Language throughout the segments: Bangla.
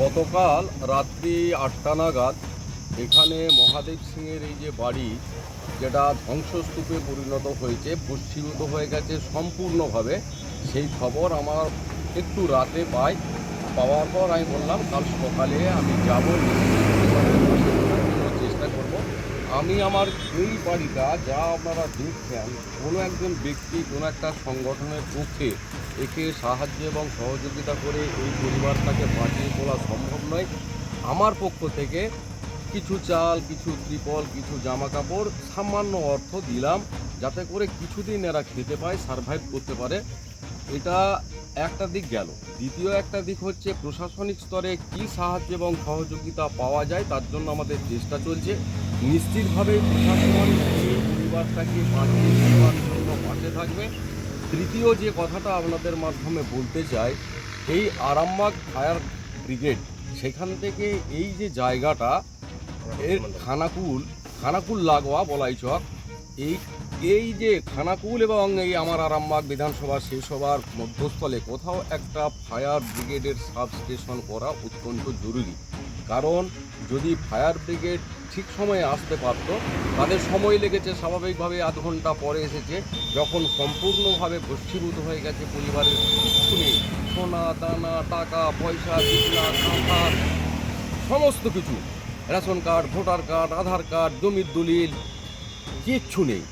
গতকাল রাত্রি আটটা নাগাদ এখানে মহাদেব সিংয়ের এই যে বাড়ি, যেটা ধ্বংসস্তূপে পরিণত হয়েছে ভস্মীভূত হয়ে গেছে সম্পূর্ণভাবে, সেই খবর আমার একটু রাতে পাই। পাওয়ার পর আমি বললাম, কাল সকালে আমি যাব চেষ্টা করব। আমি আমার এই বাড়িটা যা আপনারা দেখছেন, কোনো একজন ব্যক্তি, কোনো একটা সংগঠনের পক্ষে একে সাহায্য এবং সহযোগিতা করে এই পরিবারটাকে বাঁচিয়ে তোলা সম্ভব নয়। আমার পক্ষ থেকে কিছু চাল, কিছু ত্রিপল, কিছু জামা কাপড় সামান্য অর্থ দিলাম যাতে করে কিছুদিন এরা খেতে পায় সারভাইভ করতে পারে। এটা একটা দিক গেল। দ্বিতীয় একটা দিক হচ্ছে প্রশাসনিক স্তরে কি সাহায্য এবং সহযোগিতা পাওয়া যায়, তার জন্য আমাদের চেষ্টা চলছে। নিশ্চিতভাবে প্রশাসন এই পরিবারটাকে বাঁচিয়ে দেওয়ার জন্য পাশে থাকবে। তৃতীয় যে কথাটা আপনাদের মাধ্যমে বলতে চাই, এই আরামবাগ ফায়ার ব্রিগেড, সেখান থেকে এই যে জায়গাটা, এর খানাকুল খানাকুল লাগোয়া বলাই চক, এই এই যে খানাকুল এবং এই আমার আরামবাগ বিধানসভা সেই সভার মধ্যস্থলে কোথাও একটা ফায়ার ব্রিগেডের সাবস্টেশন করা অত্যন্ত জরুরি। কারণ যদি ফায়ার ব্রিগেড ঠিক সময়ে আসতে পারতো, তাদের সময় লেগেছে, স্বাভাবিকভাবে আধ ঘণ্টা পরে এসেছে, যখন সম্পূর্ণভাবে ভস্মীভূত হয়ে গেছে পরিবারের কিচ্ছু নেই সোনা, দানা, টাকা, পয়সা, বিছনা, কাঁথা, সমস্ত কিছু। Ration card, voter card, Aadhaar card, জমির দলিল, কিচ্ছু নেই।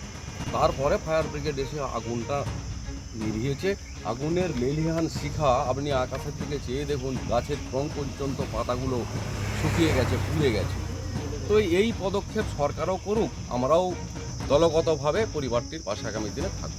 তারপরে ফায়ার ব্রিগেড এসে আগুনটা নিভিয়েছে। আগুনের লেলিহান শিখা আপনি আকাশের থেকে চেয়ে দেখুন, গাছের ক্রম পর্যন্ত পাতাগুলো শুকিয়ে গেছে, ফুলে গেছে। তো এই পদক্ষেপ সরকারও করুক, আমরাও দলগতভাবে পরিবারটির পাশে আগামী দিনে থাকব।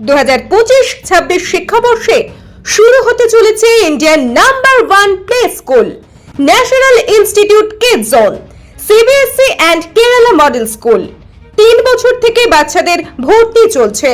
দু হাজার ছাব্বিশ শিক্ষাবর্ষে শুরু হতে চলেছে Indian number one play school National Institute Kids Zone CBSE and Kerala model school তিন বছর থেকে বাচ্চাদের ভর্তি চলছে।